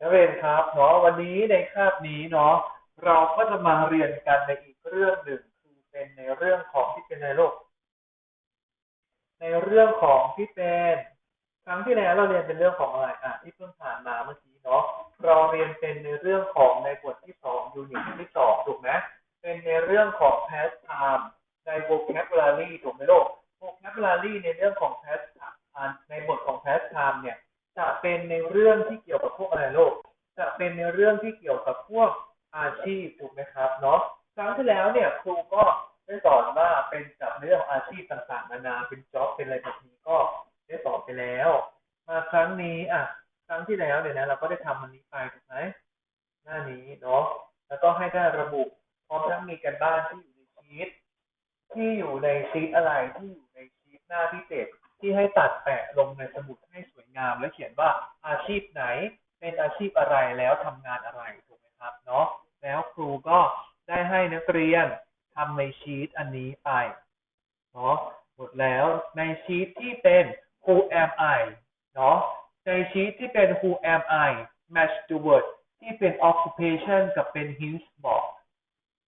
นักเรียนครับเนาะวันนี้ในคาบนี้เนาะเราก็จะมาเรียนกันในอีกเรื่องหนึ่งคือเป็นในเรื่องของที่เป็นในโลก ในเรื่องของที่เป็นครั้งที่แล้วเราเรียนเป็นเรื่องของอะไรอะที่เพิ่งผ่านมาเมื่อกี้เนาะเราเรียนเป็นในเรื่องของในบทที่สองยูนิตที่สองถูกไหมเป็นในเรื่องของ past time ใน vocabulary ถูกไหมโลก vocabulary ในเรื่องของ past time ในบทของ past time เนี่ย จะเป็นในเรื่องที่เกี่ยวกับพวกอะไรโลก จะเป็นในเรื่องที่เกี่ยวกับพวกอาชีพถูกไหมครับเนาะครั้งที่แล้วเนี่ยครูก็ได้สอนว่าเป็นกับเรื่องอาชีพต่างๆนานาเป็นจ็อบเป็นอะไรแบบนี้ก็ได้สอนไปแล้ว มาครั้งนี้อะครั้งที่แล้วเนี่ยนะเราก็ได้ทำมันนี้ไปถูกไหมหน้านี้เนาะแล้วก็ให้ได้ระบุพร้อมทั้งมีกันบ้านที่อยู่ในชีตที่อยู่ในชีตอะไรที่อยู่ในชีตหน้าที่เจ็ด ที่ให้ตัดแปะลงในสมุดให้สวยงาม และเขียนว่าอาชีพไหน เป็นอาชีพอะไรแล้วทำงานอะไรถูกไหมครับเนาะแล้วครูก็ได้ให้นักเรียนทำในชีตอันนี้ไปเนาะหมดแล้วในชีตที่เป็น who am I เนาะในชีตที่เป็น who am I match the word ที่เป็น occupation กับเป็น hints box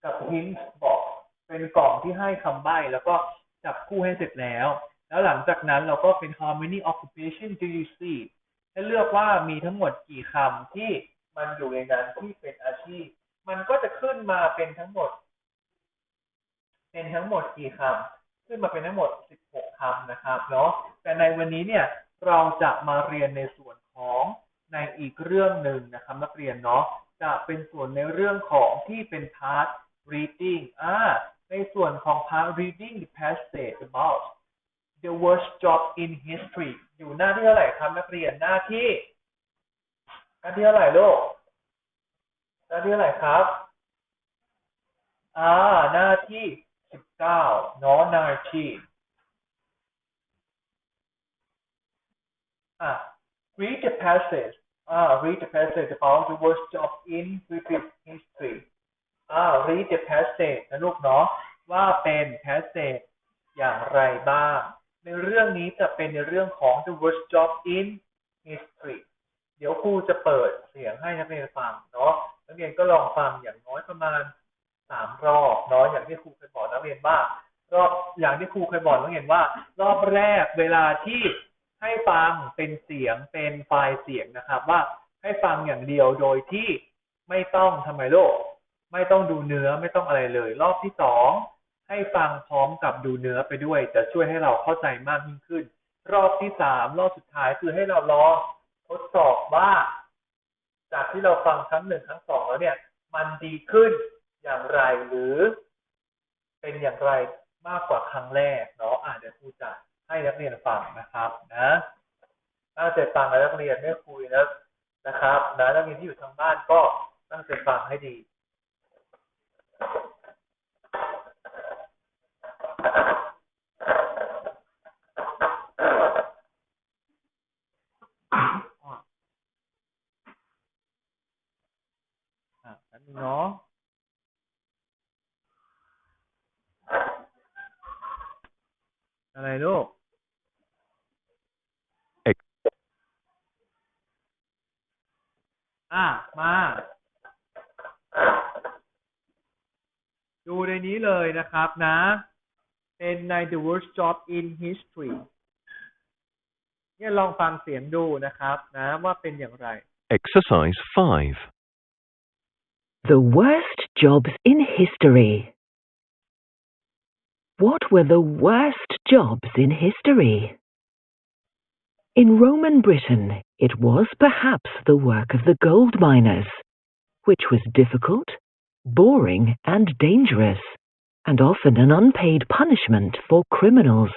กับ hints box เป็นกล่องที่ให้คำใบ้แล้วก็จับคู่ให้เสร็จแล้ว แล้วหลังจากนั้นเราก็เป็น how many occupation do you see ให้เลือกว่ามีทั้งหมดกี่คำที่มันอยู่ในนั้นที่เป็นอาชีพ มันก็จะขึ้นมาเป็นทั้งหมด เป็นทั้งหมดกี่คำขึ้นมาเป็นทั้งหมด 16คำนะครับเนาะแต่ในวันนี้เนี่ยเราจะมาเรียนในส่วนของในอีกเรื่องหนึ่งนะครับนักเรียนเนาะจะเป็นส่วนในเรื่องของที่เป็น part reading อ่าในส่วนของ part reading the passage about the worst job in history อยู่หน้าที่เท่าไหร่ครับนักเรียนหน้าที่หน้าที่เท่าไหร่ลูกหน้าที่เท่าไหร่ครับอ่าหน้าที่สิบเก้าเนาะหน้าที่อะ read the passage อ่า read the passage about the worst job in British history อ่า read the passage นะลูกเนาะว่าเป็น passage อย่างไรบ้าง ในเรื่องนี้จะเป็นในเรื่องของ the worst job in history เดี๋ยวครูจะเปิดเสียงให้นักเรียนฟังเนาะนักเรียนก็ลองฟังอย่างน้อยประมาณสามรอบเนาะอย่างที่ครูเคยบอกนักเรียนว่ารอบอย่างที่ครูเคยบอกนักเรียนว่า รอบแรกเวลาที่ให้ฟังเป็นเสียงเป็นไฟล์เสียงนะครับ ว่าให้ฟังอย่างเดียวโดยที่ไม่ต้องทำไมโลก ไม่ต้องดูเนื้อไม่ต้องอะไรเลย รอบที่สอง ให้ฟังพร้อมกับดูเนื้อไปด้วย จะช่วยให้เราเข้าใจมากยิ่งขึ้น รอบที่สามรอบสุดท้ายคือให้เราลองทดสอบว่า จากที่เราฟังครั้งหนึ่งครั้งสองแล้วเนี่ย มันดีขึ้นอย่างไรหรือ เป็นอย่างไรมากกว่าครั้งแรกเนาะอ่าเดี๋ยวครูจะให้นักเรียนฟังนะครับนะตั้งใจฟังแล้วนักเรียนไม่คุยแล้วนะครับนะนักเรียนที่อยู่ทางบ้านก็ตั้งใจฟังให้ดี นะครับนะ เป็นใน the worst job in history เนี่ยลองฟังเสียงดูนะครับ นะว่าเป็นอย่างไร Exercise 5. The worst jobs in history. What were the worst jobs in history? In Roman Britain, it was perhaps the work of the gold miners, which was difficult, boring, and dangerous, and often an unpaid punishment for criminals.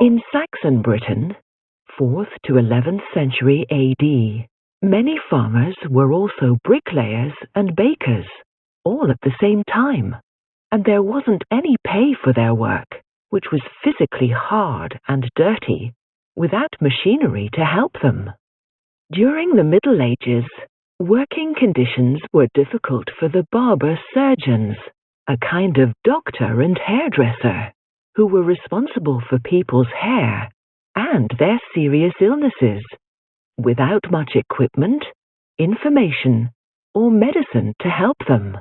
In Saxon Britain, 4th to 11th century AD, many farmers were also bricklayers and bakers, all at the same time, and there wasn't any pay for their work, which was physically hard and dirty, without machinery to help them. During the Middle Ages, working conditions were difficult for the barber surgeons, a kind of doctor and hairdresser, who were responsible for people's hair and their serious illnesses. without much equipment, information, or medicine to help them.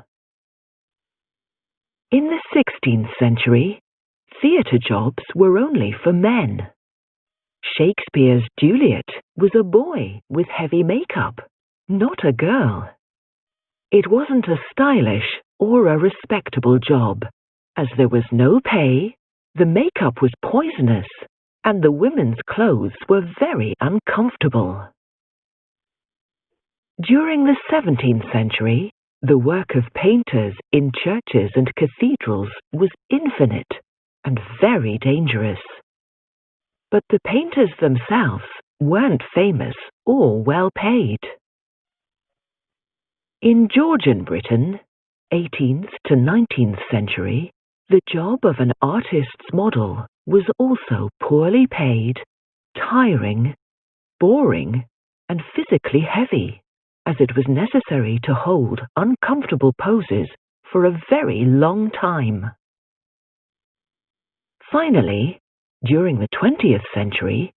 In the 16th century, theatre jobs were only for men. Shakespeare's Juliet was a boy with heavy makeup, not a girl. It wasn't a stylish or a respectable job, as there was no pay, the makeup was poisonous, and the women's clothes were very uncomfortable. During the 17th century, the work of painters in churches and cathedrals was infinite and very dangerous. But the painters themselves weren't famous or well paid. In Georgian Britain, 18th to 19th century, the job of an artist's model was also poorly paid, tiring, boring, and physically heavy, as it was necessary to hold uncomfortable poses for a very long time. Finally, during the 20th century,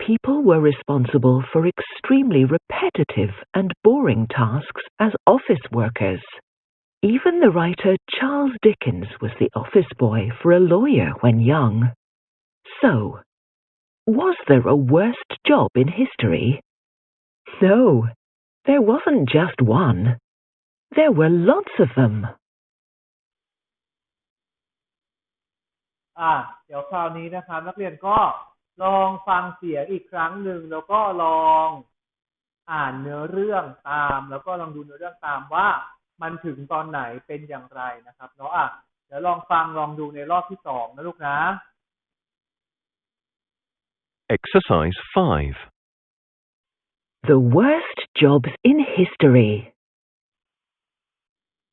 people were responsible for extremely repetitive and boring tasks as office workers. Even the writer Charles Dickens was the office boy for a lawyer when young. So, was there a worst job in history? No, there wasn't just one. There were lots of them. อ่า เดี๋ยวคราวนี้นะครับ นักเรียนก็ ลองฟังเสียงอีกครั้งหนึ่งแล้วก็ลองอ่านเนื้อเรื่องตาม แล้วก็ลองดูเนื้อเรื่องตามว่ามันถึงตอนไหนเป็นอย่างไรนะครับเนาะอะเดี๋ยวลองฟังลองดูในรอบที่สองนะลูกนะ Exercise 5. The worst jobs in history.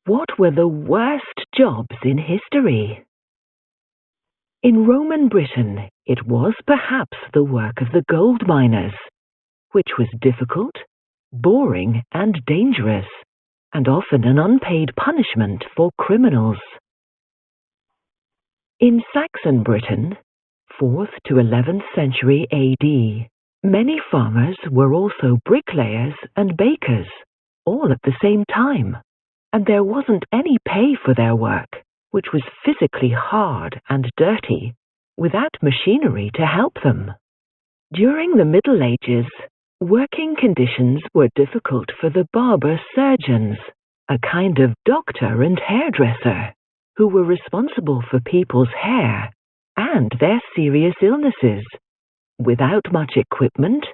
What were the worst jobs in history? In Roman Britain, it was perhaps the work of the gold miners, which was difficult, boring, and dangerous, and often an unpaid punishment for criminals. In Saxon Britain, 4th to 11th century AD, many farmers were also bricklayers and bakers, all at the same time, and there wasn't any pay for their work, which was physically hard and dirty, without machinery to help them. During the Middle Ages, working conditions were difficult for the barber surgeons, a kind of doctor and hairdresser, who were responsible for people's hair and their serious illnesses, without much equipment,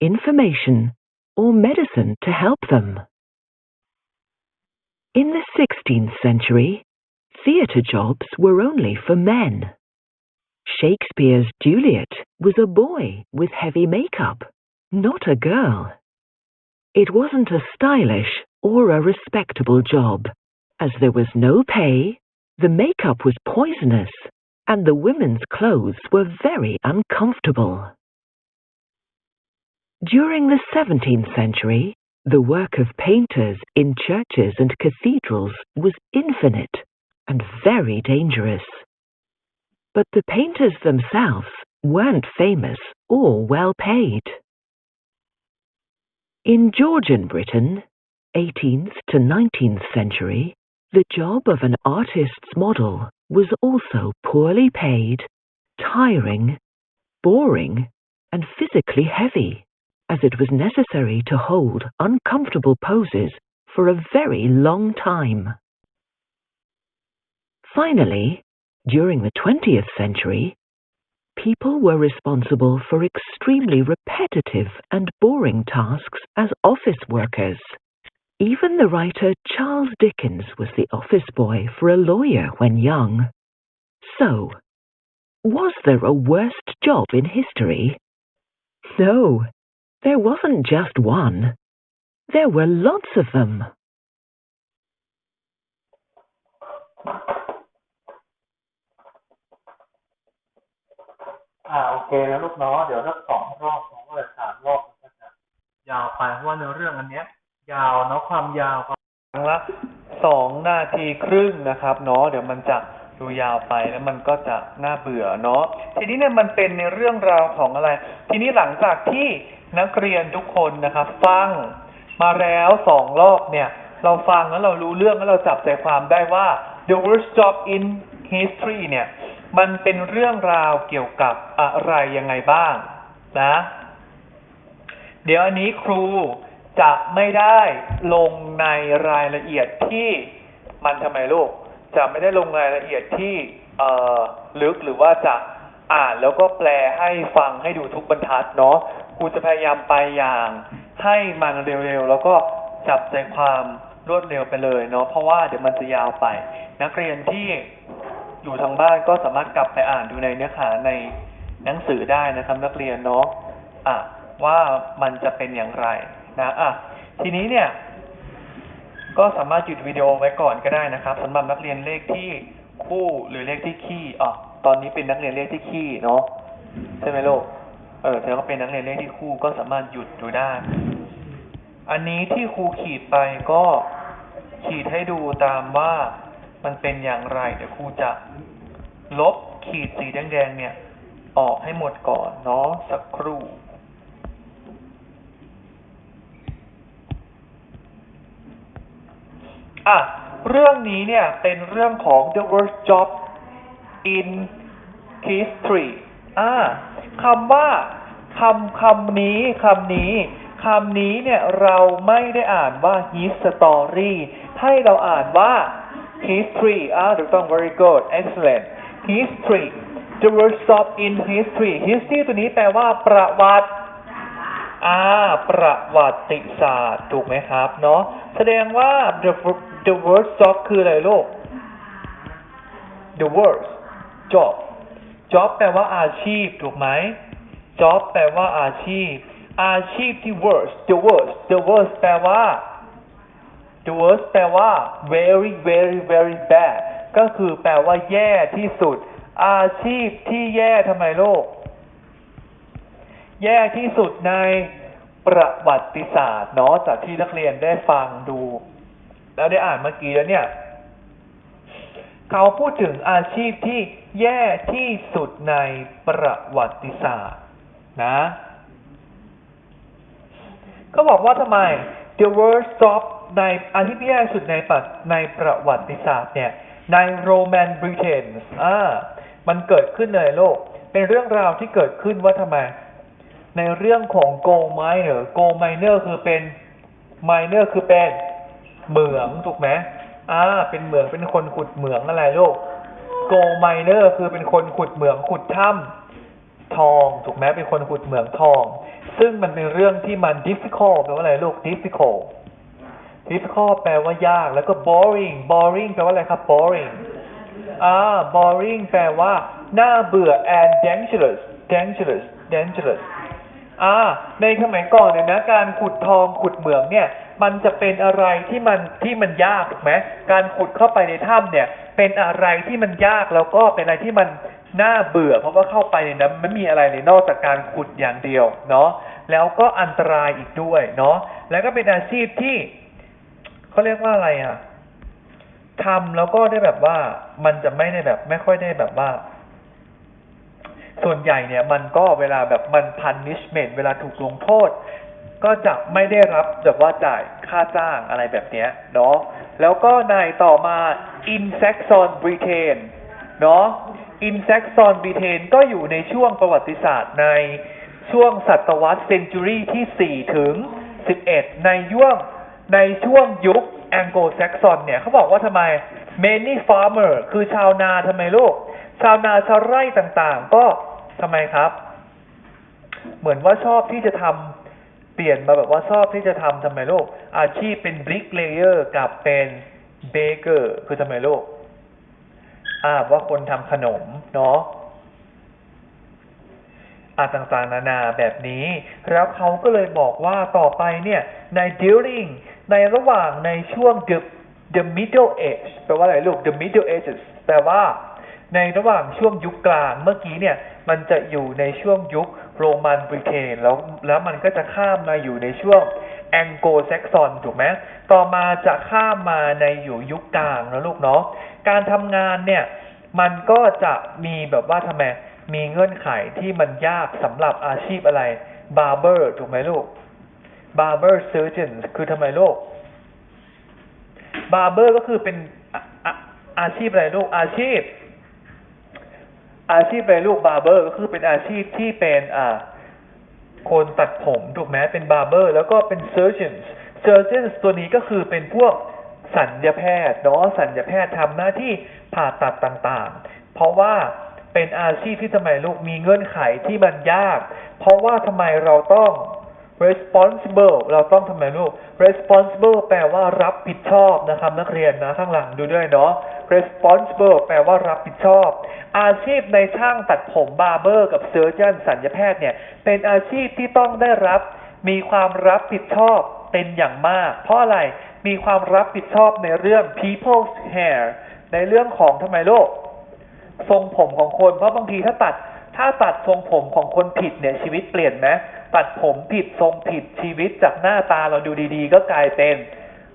information, or medicine to help them. In the 16th century, theatre jobs were only for men. Shakespeare's Juliet was a boy with heavy makeup, not a girl. It wasn't a stylish or a respectable job, as there was no pay, the makeup was poisonous, and the women's clothes were very uncomfortable. During the 17th century, the work of painters in churches and cathedrals was infinite and very dangerous. But the painters themselves weren't famous or well paid. In Georgian Britain, 18th to 19th century, the job of an artist's model was also poorly paid, tiring, boring, and physically heavy, as it was necessary to hold uncomfortable poses for a very long time. Finally, during the 20th century, people were responsible for extremely repetitive and boring tasks as office workers. Even the writer Charles Dickens was the office boy for a lawyer when young. So, was there a worst job in history? No, there wasn't just one. There were lots of them. อ่าโอเคแล้วลูกเนาะเดี๋ยวสักสองรอบสองหรือสามรอบก็จะยาวไปเพราะว่าเนื้อเรื่องอันเนี้ย ยาวเนาะความยาวครั้งละสองนาทีครึ่งนะครับเนาะเดี๋ยวมันจะดูยาวไปแล้วมันก็จะน่าเบื่อเนาะทีนี้เนี่ยมันเป็นในเรื่องราวของอะไร ทีนี้หลังจากที่นักเรียนทุกคนนะครับ ฟังมาแล้วสองรอบเนี่ย เราฟังแล้วเรารู้เรื่องแล้วเราจับใจความได้ว่า the worst job in history เนี่ย มันเป็นเรื่องราวเกี่ยวกับอะไรยังไงบ้างนะ เดี๋ยวอันนี้ครูจะไม่ได้ลงในรายละเอียดที่มันทำไมลูก จะไม่ได้ลงรายละเอียดที่เออลึกหรือว่าจะอ่านแล้วก็แปลให้ฟังให้ดูทุกบรรทัดเนาะครูจะพยายามไปอย่างให้มันเร็วๆ แล้วก็จับใจความรวดเร็วไปเลยเนาะเพราะว่าเดี๋ยวมันจะยาวไป นักเรียนที่ อยู่ทางบ้านก็สามารถกลับไปอ่านดูในเนื้อหาในหนังสือได้นะครับ นักเรียนเนาะอะว่ามันจะเป็นอย่างไรนะอะทีนี้เนี่ย ก็สามารถหยุดวิดีโอไว้ก่อนก็ได้นะครับสำหรับนักเรียนเลขที่คู่หรือเลขที่คี่อ๋อตอนนี้เป็นนักเรียนเลขที่คี่เนาะใช่ไหมลูกเออเธอก็เป็นนักเรียนเลขที่คู่ก็สามารถหยุดดูได้ อันนี้ที่ครูขีดไปก็ขีดให้ดูตามว่า มันเป็นอย่างไร เดี๋ยวครูจะลบขีดสีแดงๆเนี่ย ออกให้หมดก่อนเนาะสักครู่อะเรื่องนี้เนี่ยเป็นเรื่องของ the worst job in history อ่าคำว่าคำคำนี้คำนี้คำนี้เนี่ยเราไม่ได้อ่านว่า history ให้เราอ่านว่า history อ่าถูกต้อง very good excellent history the worst job in history history ตัวนี้แปลว่าประวัติอ่าประวัติศาสตร์ถูกไหมครับเนาะแสดงว่า the the word job คืออะไรลูก the word job job แปลว่าอาชีพถูกไหม job แปลว่าอาชีพ อาชีพที่ w o r s the w o r s the w o r s แปลว่า the worst แปลว่า very very very bad ก็คือแปลว่าแย่ที่สุด อาชีพที่แย่ทำไมโลก แย่ที่สุดในประวัติศาสตร์เนาะจากที่นักเรียนได้ฟังดู แล้วได้อ่านเมื่อกี้แล้วเนี่ย เขาพูดถึงอาชีพที่แย่ที่สุดในประวัติศาสตร์นะก็บอกว่าทำไม the worst job ในอาชีพที่แย่สุดในประในประวัติศาสตร์เนี่ยในโรแมนบริเตนอ่ามันเกิดขึ้นในโลก เป็นเรื่องราวที่เกิดขึ้นว่าทำไม ในเรื่องของ gold miner gold miner คือเป็น miner คือเป็นเหมืองถูกไหมอ่าเป็นเหมืองเป็นคนขุดเหมืองอะไรลูก gold miner คือเป็นคนขุดเหมืองขุดถ้ำทองถูกไหมเป็นคนขุดเหมืองทอง ซึ่งมันเป็นเรื่องที่มัน difficult แปลว่าอะไรลูก difficult difficult แปลว่ายาก แล้วก็ boring boring แปลว่าอะไรครับ boring อ่า boring แปลว่าน่าเบื่อ and dangerous dangerous dangerous อ่า ในสมัยก่อนเนี่ยนะ การขุดทองขุดเหมืองเนี่ย มันจะเป็นอะไรที่มันที่มันยากถูกไหมการขุดเข้าไปในถ้ำเนี่ย เป็นอะไรที่มันยากแล้วก็เป็นอะไรที่มันน่าเบื่อ เพราะว่าเข้าไปเนี่ยนะไม่มีอะไรเลยนอกจากการขุดอย่างเดียวเนาะแล้วก็อันตรายอีกด้วยเนาะแล้วก็เป็นอาชีพที่ เขาเรียกว่าอะไรอะทำแล้วก็ได้แบบว่ามันจะไม่ได้แบบ ไม่ค่อยได้แบบว่า ส่วนใหญ่เนี่ยมันก็เวลาแบบมัน punishment เวลาถูกลงโทษ ก็จะไม่ได้รับแบบว่าจ่ายค่าจ้างอะไรแบบเนี้ยเนาะแล้วก็ในต่อมา in Saxon Britain เนาะ in Saxon Britain ก็อยู่ในช่วงประวัติศาสตร์ในช่วงศตวรรษ century ที่ 4 ถึง 11 ในย่วง ในช่วงยุค Anglo-Saxon เนี่ยเขาบอกว่าทำไม many farmer คือชาวนาทำไมลูก ชาวนาชาวไร่ต่างๆ ก็ทำไมครับ เหมือนว่าชอบที่จะทำเปลี่ยนมาแบบว่าชอบที่จะทำทำไมลูก อาชีพเป็น bricklayer กับเป็น baker คือทำไมลูกอ่าว่าคนทำขนมเนาะอาต่างๆนานาแบบนี้ แล้วเขาก็เลยบอกว่าต่อไปเนี่ยใน during ในระหว่างในช่วง the the middle age แปลว่าอะไรลูก the middle ages แปลว่า ในระหว่างช่วงยุคกลางเมื่อกี้เนี่ย มันจะอยู่ในช่วงยุคโรมันบริเตนแล้วแล้วมันก็จะข้ามมาอยู่ในช่วงแองโกแซกซอนถูกไหมต่อมาจะข้ามมาในอยู่ยุคกลางนะลูกเนาะการทำงานเนี่ย มันก็จะมีแบบว่าทำไมมีเงื่อนไขที่มันยากสำหรับอาชีพอะไร barber ถูกไหมลูก barber surgeon คือทำไมลูก barber ก็คือเป็นอาชีพอะไรลูกอาชีพ อาชีพอะไรลูก barber ก็คือเป็นอาชีพที่เป็นอ่าคนตัดผมถูกไหมเป็น barber แล้วก็เป็น Surgeon Surgeon ตัวนี้ก็คือเป็นพวกสัญญแพทย์เนาะสัญญแพทย์ทำหน้าที่ผ่าตัดต่างๆ เพราะว่าเป็นอาชีพที่ทำไมลูกมีเงื่อนไขที่มันยาก เพราะว่าทำไมเราต้อง responsible เราต้องทำไมลูก responsible แปลว่ารับผิดชอบนะครับนักเรียนนะข้างหลังดูด้วยเนาะ responsible แปลว่ารับผิดชอบ อาชีพในช่างตัดผมบาร์เบอร์ กับเซอร์เจนสัญญแพทย์เนี่ย เป็นอาชีพที่ต้องได้รับ มีความรับผิดชอบเป็นอย่างมาก เพราะอะไรมีความรับผิดชอบในเรื่อง people's hair ในเรื่องของทำไมโลกทรงผมของคนเพราะบางทีถ้าตัด ถ้าตัดทรงผมของคนผิดเนี่ยชีวิตเปลี่ยนไหมตัดผมผิดทรงผิดชีวิตจากหน้าตาเราดูดีๆ ก็กลายเป็น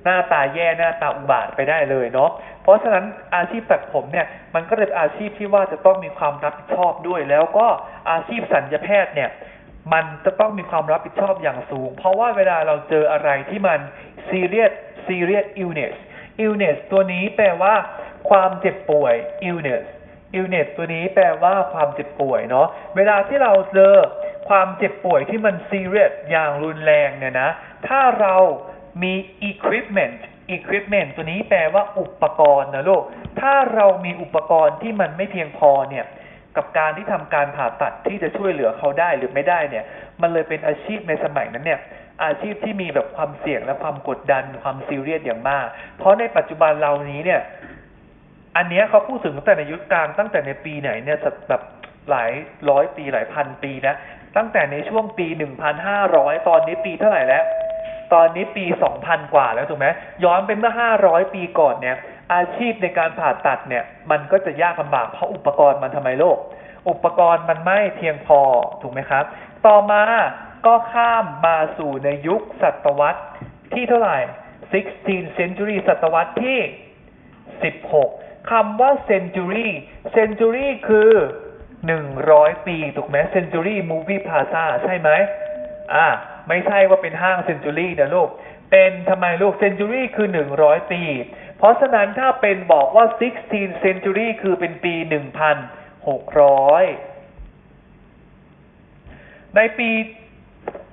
หน้าตาแย่หน้าตาอุบาทไปได้เลยเนาะเพราะฉะนั้นอาชีพตัดผมเนี่ยมันก็เป็นอาชีพที่ว่าจะต้องมีความรับผิดชอบด้วย แล้วก็อาชีพสัญญแพทย์เนี่ยมันจะต้องมีความรับผิดชอบอย่างสูง เพราะว่าเวลาเราเจออะไรที่มัน serious serious illness illness ตัวนี้แปลว่า ความเจ็บป่วย illness illness ตัวนี้แปลว่าความเจ็บป่วยเนาะเวลาที่เราเจอความเจ็บป่วยที่มัน serious อย่างรุนแรงเนี่ยนะ ถ้าเรามี equipment equipment ตัวนี้แปลว่าอุปกรณ์นะลูก ถ้าเรามีอุปกรณ์ที่มันไม่เพียงพอเนี่ยกับการที่ทำการผ่าตัดที่จะช่วยเหลือเขาได้หรือไม่ได้เนี่ย มันเลยเป็นอาชีพในสมัยนั้นเนี่ย อาชีพที่มีแบบความเสี่ยงและความกดดันความซีเรียสอย่างมาก เพราะในปัจจุบันเรานี้เนี่ย อันเนี้ยเขาพูดถึงตั้งแต่ในยุคกลางตั้งแต่ในปีไหนเนี่ยแบบหลายร้อยปีหลายพันปีนะตั้งแต่ในช่วงปีหนึ่งพันห้าร้อยตอนนี้ปีเท่าไหร่แล้ว ตอนนี้ปีสองพันกว่าแล้วถูกไหมย้อนเป็นเมื่อห้าร้อยปีก่อนเนี่ย อาชีพในการผ่าตัดเนี่ย มันก็จะยากลำบากเพราะอุปกรณ์มันทำไมโลก อุปกรณ์มันไม่เพียงพอถูกไหมครับ ต่อมาก็ข้ามมาสู่ในยุคศตวรรษที่เท่าไหร่ 16 century ศตวรรษที่ 16 คำว่า century century คือ100ปี ถูกไหม century movie plaza ใช่ไหมอ่า ไม่ใช่ว่าเป็นห้าง century นะลูก เป็นทำไมลูก century คือ100ปี เพราะฉะนั้นถ้าเป็นบอกว่า 16 century คือเป็นปี1,600ในปี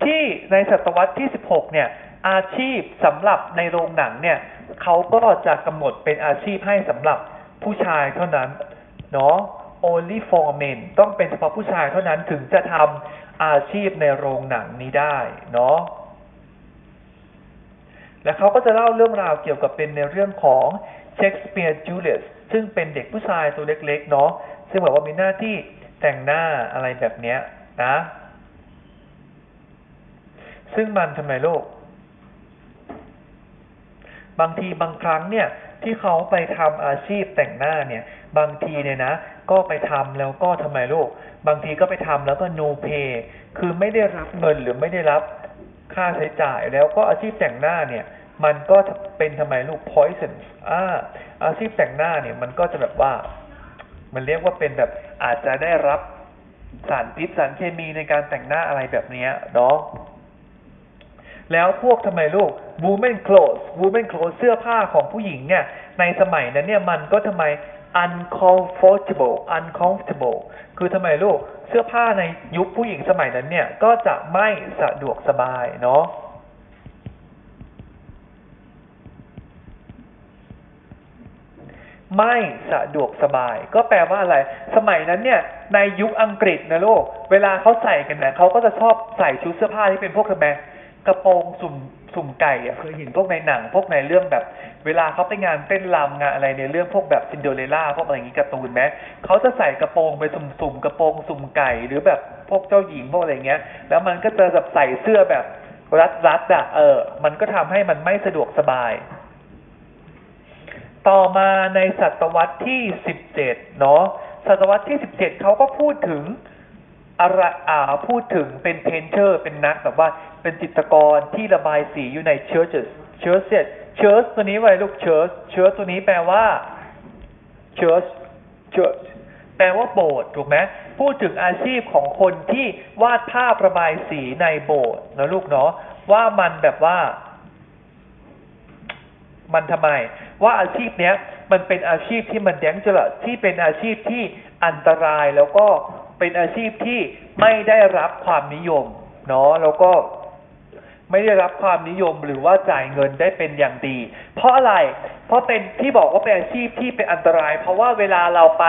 ที่ในศตวรรษที่ 16 เนี่ย อาชีพสำหรับในโรงหนังเนี่ย เขาก็จะกำหนดเป็นอาชีพให้สำหรับ ผู้ชายเท่านั้นเนาะ only for men ต้องเป็นเฉพาะผู้ชายเท่านั้นถึงจะทำอาชีพในโรงหนังนี้ได้เนาะและเขาก็จะเล่าเรื่องราวเกี่ยวกับเป็นในเรื่องของเชคสเปียร์จูเลียสซึ่งเป็นเด็กผู้ชายตัวเล็กๆเนาะซึ่งแบบว่ามีหน้าที่แต่งหน้าอะไรแบบเนี้ยนะ ซึ่งมันทำไมโลก บางทีบางครั้งเนี่ย ที่เขาไปทำอาชีพแต่งหน้าเนี่ย บางทีเนี่ยนะ ก็ไปทำแล้วก็ทำไมโลกบางทีก็ไปทำแล้วก็ no pay คือไม่ได้รับเงินหรือไม่ได้รับค่าใช้จ่าย แล้วก็อาชีพแต่งหน้าเนี่ย มันก็เป็นทำไมลูก poison อ่าอาชีพแต่งหน้าเนี่ยมันก็จะแบบว่า มันเรียกว่าเป็นแบบอาจจะได้รับสารพิษสารเคมีในการแต่งหน้าอะไรแบบนี้ยเนาะ แล้วพวกทำไมลูก women clothes women clothes เสื้อผ้าของผู้หญิงเนี่ย ในสมัยนั้นเนี่ยมันก็ทำไม uncomfortable uncomfortable คือทำไมลูก เสื้อผ้าในยุคผู้หญิงสมัยนั้นเนี่ย ก็จะไม่สะดวกสบายเนาะไม่สะดวกสบาย ก็แปลว่าอะไร สมัยนั้นเนี่ย ในยุคอังกฤษนะลูก เวลาเขาใส่กันนะเขาก็จะชอบใส่ชุดเสื้อผ้าที่เป็นพวกทำไม กระโปรงสุ่มสุ่มไก่อะเคยเห็นพวกในหนัง พวกในเรื่องแบบ เวลาเขาไปงานเต้นรำงานอะไรในเรื่องพวกแบบซินเดอเรลล่าพวกอะไรอย่างนี้การ์ตูนไหมเขาจะใส่กระโปรงไปสุ่มๆกระโปรงสุ่มไก่หรือแบบพวกเจ้าหญิงพวกอะไรเงี้ย แล้วมันก็จะแบบใส่เสื้อแบบรัดๆอะเออ มันก็ทำให้มันไม่สะดวกสบาย ต่อมาในศตวรรษที่สิบเจ็ดเนาะศตวรรษที่สิบเจ็ดเขาก็พูดถึง อะไรอ่าพูดถึงเป็นเพนเทอร์ เป็นนักแบบว่าเป็นจิตรกรที่ระบายสีอยู่ใน churches churches church ตัวนี้ไว้ลูก church church ตัวนี้แปลว่า church church แปลว่าโบสถ์ถูกไหมพูดถึงอาชีพของคนที่วาดภาพระบายสีในโบสถ์นะลูกเนาะว่ามันแบบว่า มันทำไม ว่าอาชีพเนี้ย มันเป็นอาชีพที่มัน dangerous ที่เป็นอาชีพที่อันตรายแล้วก็ เป็นอาชีพที่ไม่ได้รับความนิยมเนาะแล้วก็ไม่ได้รับความนิยมหรือว่าจ่ายเงินได้เป็นอย่างดี เพราะอะไร เพราะเป็นที่บอกว่าเป็นอาชีพที่เป็นอันตราย เพราะว่าเวลาเราไป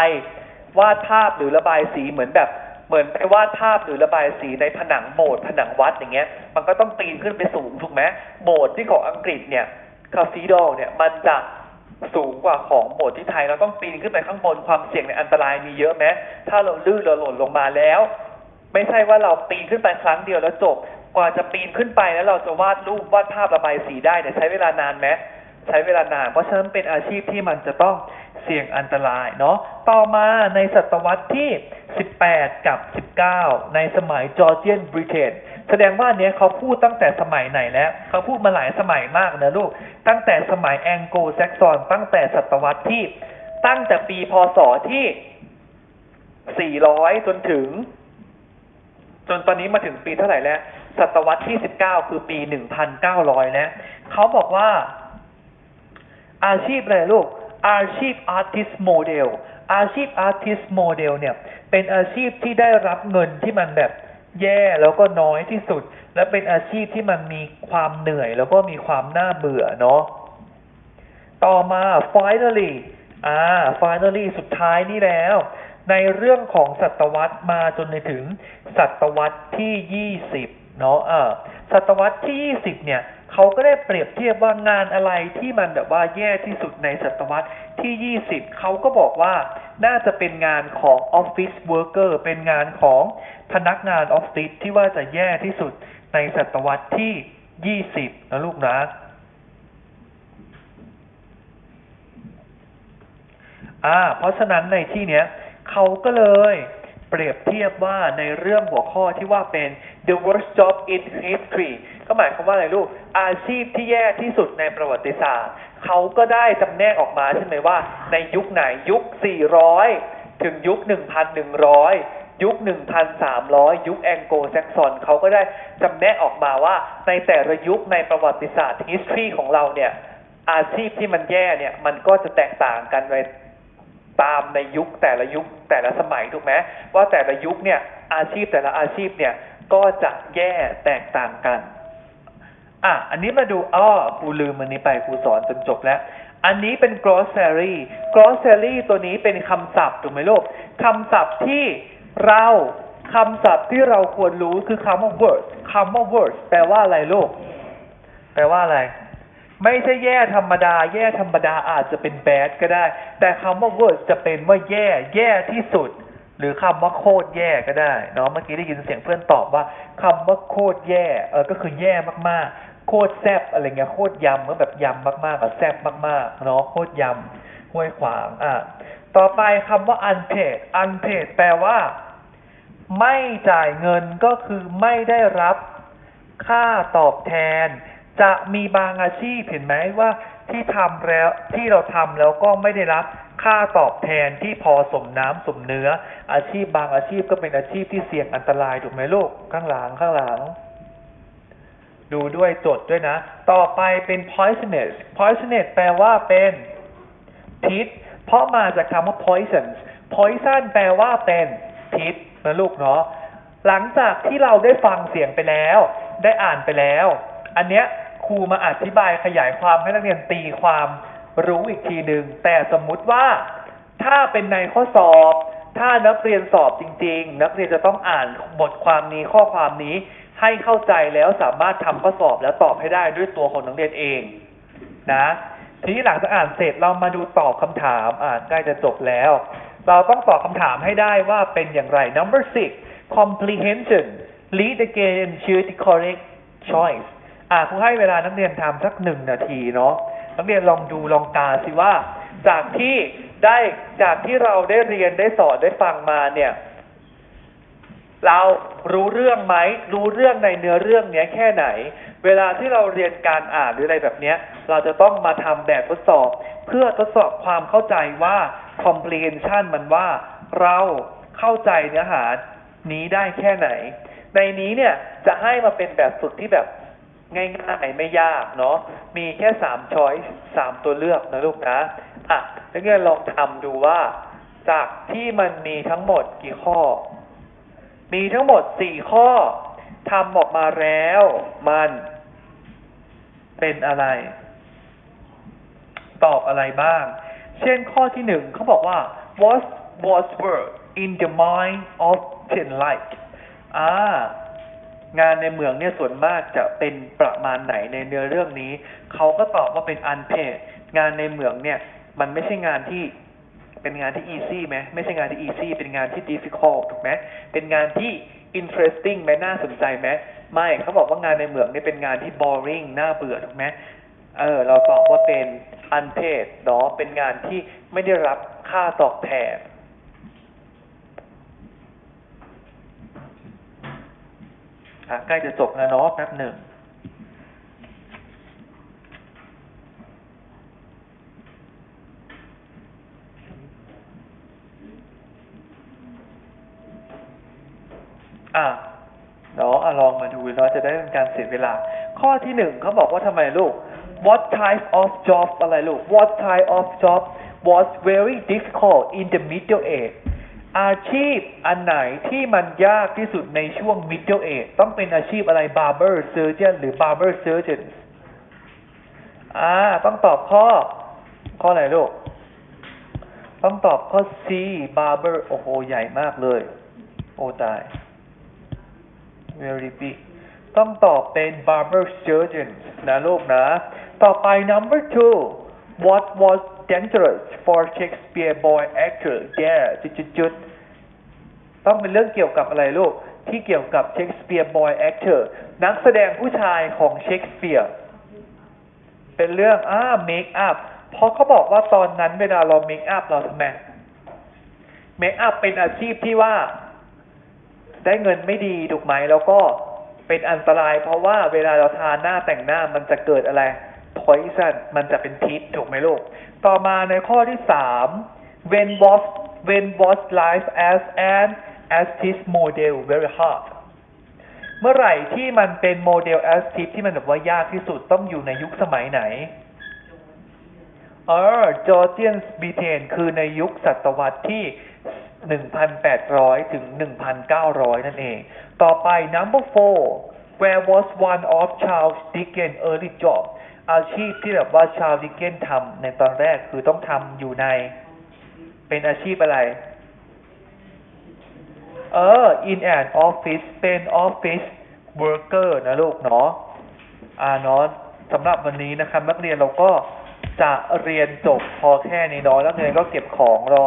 วาดภาพหรือระบายสีเหมือนแบบเหมือนไปวาดภาพหรือระบายสีในผนังโบสถ์ผนังวัดอย่างเงี้ย มันก็ต้องปีนขึ้นไปสูงถูกไหมโบสถ์ที่ของอังกฤษเนี่ยคาซีดอลเนี่ยมันจะ สูงกว่าของโบสถ์ที่ไทย เราต้องปีนขึ้นไปข้างบนความเสี่ยงในอันตรายมีเยอะไหมถ้าเราลื่นเราหล่นลงมาแล้ว ไม่ใช่ว่าเราปีนขึ้นไปครั้งเดียวแล้วจบ กว่าจะปีนขึ้นไปแล้วเราจะวาดรูปวาดภาพระบายสีได้เนี่ยใช้เวลานานไหมใช้เวลานาน เพราะฉะนั้นเป็นอาชีพที่มันจะต้องเสี่ยงอันตรายเนาะ ต่อมาในศตวรรษที่ 18 กับ 19 ในสมัยจอร์เจียนบริเตน แสดงว่าเนี้ยเขาพูดตั้งแต่สมัยไหนแล้วเขาพูดมาหลายสมัยมากนะลูก ตั้งแต่สมัยแองโกลแซกซอนตั้งแต่ศตวรรษที่ ตั้งแต่ปีพศที่ 400 จนถึง จนตอนนี้มาถึงปีเท่าไหร่แล้ว ศตวรรษที่ 19 คือปี 1,900 แล้วเขาบอกว่า อาชีพอะไรลูก อาชีพ artist model อาชีพ artist model เนี่ย เป็นอาชีพที่ได้รับเงินที่มันแบบ แย่แล้วก็น้อยที่สุด และเป็นอาชีพที่มันมีความเหนื่อย แล้วก็มีความน่าเบื่อเนาะต่อมา finally อ่า finally สุดท้ายนี่แล้ว ในเรื่องของศตวรรษมาจนในถึงศตวรรษที่ยี่สิบเนาะอ่าศตวรรษที่ยี่สิบเนี่ยเขาก็ได้เปรียบเทียบว่างานอะไรที่มันแบบว่าแย่ที่สุดในศตวรรษที่ยี่สิบเขาก็บอกว่าน่าจะเป็นงานของออฟฟิศเวิร์กเกอร์เป็นงานของพนักงานออฟฟิศที่ว่าจะแย่ที่สุดในศตวรรษที่ยี่สิบนะลูกนะอ่าเพราะฉะนั้นในที่เนี้ยเขาก็เลย เปรียบเทียบว่าในเรื่องหัวข้อที่ว่าเป็น the worst job in history ก็หมายความว่าอะไรลูก อาชีพที่แย่ที่สุดในประวัติศาสตร์ เขาก็ได้จำแนกออกมาใช่ไหมว่า ในยุคไหนยุค 400 ถึงยุค 1,100 ยุค 1,300 ยุคแองโกลแซกซอนเขาก็ได้จำแนกออกมาว่าในแต่ละยุคในประวัติศาสตร์ history ของเราเนี่ยอาชีพที่มันแย่เนี่ยมันก็จะแตกต่างกันไป ตามในยุคแต่ละยุคแต่ละสมัยถูกไหมว่าแต่ละยุคเนี่ยอาชีพแต่ละอาชีพเนี่ยก็จะแย่แตกต่างกัน อะ อันนี้มาดูอ้อกูลืมอันนี้ไปกูสอนจนจบแล้ว อันนี้เป็น glossary glossary ตัวนี้เป็นคำศัพท์ถูกไหมลูกคำศัพท์ที่เราคำศัพท์ที่เราควรรู้คือคำว่า word คำว่า word แปลว่าอะไรลูก แปลว่าอะไร ไม่ใช่แย่ธรรมดา แย่ธรรมดาอาจจะเป็น bad ก็ได้ แต่คำว่า worst จะเป็นว่าแย่แย่ที่สุด หรือคำว่าโคตรแย่ก็ได้เนาะเมื่อกี้ได้ยินเสียงเพื่อนตอบว่าคำว่าโคตรแย่เออก็คือแย่มากๆ โคตรแซบอะไรเงี้ยโคตรยำก็แบบยำมากๆกับแซบมากๆเนาะโคตรยำห้วยขวางอะต่อไปคำว่า unpaid unpaid แปลว่า ไม่จ่ายเงินก็คือไม่ได้รับค่าตอบแทน จะมีบางอาชีพเห็นไหมว่าที่ทำแล้วที่เราทำแล้วก็ไม่ได้รับค่าตอบแทนที่พอสมน้ำสมเนื้อ อาชีพบางอาชีพก็เป็นอาชีพที่เสี่ยงอันตรายถูกไหมลูกข้างหลังข้างหลัง ดูด้วยจดด้วยนะ ต่อไปเป็น poisonous poisonous แปลว่าเป็นพิษ เพราะมาจากคำว่า poison poison แปลว่าเป็นพิษนะลูกเนาะหลังจากที่เราได้ฟังเสียงไปแล้ว ได้อ่านไปแล้ว อันเนี้ย ครูมาอธิบายขยายความให้นักเรียนตีความรู้อีกทีหนึ่งแต่สมมุติว่าถ้าเป็นในข้อสอบ ถ้านักเรียนสอบจริง ๆ นักเรียนจะต้องอ่านบทความนี้ข้อความนี้ให้เข้าใจแล้วสามารถทำข้อสอบแล้วตอบให้ได้ด้วยตัวของนักเรียนเองนะทีนี้หลังจากอ่านเสร็จเรามาดูตอบคำถามอ่านใกล้จะจบแล้ว เราต้องตอบคำถามให้ได้ว่าเป็นอย่างไร number six comprehension lead again choose the correct choice อ่าครูให้เวลานักเรียนทำสักหนึ่งนาทีเนาะนักเรียนลองดูลองกาสิว่า จากที่ได้จากที่เราได้เรียนได้สอนได้ฟังมาเนี่ย เรารู้เรื่องไหมรู้เรื่องในเนื้อเรื่องเนี้ยแค่ไหน เวลาที่เราเรียนการอ่านหรืออะไรแบบเนี้ย เราจะต้องมาทำแบบทดสอบ เพื่อทดสอบความเข้าใจว่า comprehension มันว่าเราเข้าใจเนื้อหานี้ได้แค่ไหน ในนี้เนี่ยจะให้มาเป็นแบบฝึกที่แบบ ง่ายๆ ไม่ยากเนาะมีแค่สามช้อยสามตัวเลือกนะลูกนะอะนักเรียนลองทำดูว่า จากที่มันมีทั้งหมดกี่ข้อ มีทั้งหมดสี่ข้อทำออกมาแล้ว มัน เป็นอะไร ตอบอะไรบ้าง เช่นข้อที่หนึ่งเขาบอกว่า what was word in the mind of Chen like อ่า งานในเมืองเนี่ยส่วนมากจะเป็นประมาณไหนในเนื้อเรื่องนี้ เขาก็ตอบว่าเป็น unpaid งานในเมืองเนี่ย มันไม่ใช่งานที่เป็นงานที่ easy ไหมไม่ใช่งานที่ easy เป็นงานที่ difficult ถูกไหมเป็นงานที่ interesting ไหมน่าสนใจไหมไม่เขาบอกว่างานในเมืองเนี่ยเป็นงานที่ boring น่าเบื่อถูกไหมเออ เราตอบว่าเป็น unpaid เนาะเป็นงานที่ไม่ได้รับค่าตอบแทน อะ ใกล้จะจบแล้วเนาะแป๊บหนึ่งอะเนาะอะลองมาดูเนาะจะได้เป็นการเสียเวลา ข้อที่หนึ่งเขาบอกว่าทำไมลูก what type of job อะไรลูก what type of job was very difficult in the middle age อาชีพอันไหนที่มันยากที่สุดในช่วง middle age ต้องเป็นอาชีพอะไร barber surgeon หรือ barber surgeon อ่า ต้องตอบข้อ ข้อไหนลูก ต้องตอบข้อ C barber โอ้โห ใหญ่มากเลย โอ้ตาย very big ต้องตอบเป็น barber surgeon นะลูกนะ ต่อไป number two what was dangerous for Shakespeare boy actor there จุดจุดจุดต้องเป็นเรื่องเกี่ยวกับอะไรลูก ที่เกี่ยวกับ Shakespeare boy actor นักแสดงผู้ชายของเชคสเปียร์เป็นเรื่องอ่า make up เพราะเขาบอกว่าตอนนั้นเวลาเรา make up เราทำไม make up เป็นอาชีพที่ว่า ได้เงินไม่ดีถูกไหมแล้วก็เป็นอันตราย เพราะว่าเวลาเราทาหน้าแต่งหน้ามันจะเกิดอะไร poison มันจะเป็นพิษถูกไหมลูก ต่อมาในข้อที่สาม when was when was life as an as this model very hard เมื่อไหร่ที่มันเป็นโมเดล as ทิปที่มันแบบว่ายากที่สุดต้องอยู่ในยุคสมัยไหนเออจอร์เจียนบีเทนคือในยุคศตวรรษที่ 1,800 ถึง 1,900 นั่นเอง ต่อไป number four where was one of Charles Dickens early job อาชีพที่แบบว่าชาวดิเกนทำในตอนแรกคือต้องทำอยู่ใน เป็นอาชีพอะไร เออ in an office เป็น office worker นะลูกเนาะอ่าเนาะสำหรับวันนี้นะครับนักเรียนเราก็จะเรียนจบพอแค่นี้เนาะนักเรียนก็เก็บของรอ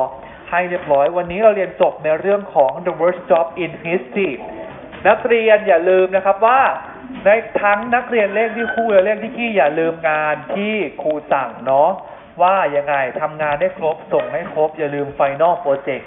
ให้เรียบร้อย วันนี้เราเรียนจบในเรื่องของ the worst job in history นักเรียนอย่าลืมนะครับว่า ในทั้งนักเรียนเลขที่คู่และเลขที่ขี้อย่าลืมงานที่ครูสั่งเนาะว่ายังไงทำงานได้ครบส่งให้ครบอย่าลืมไฟนอลโปรเจกต์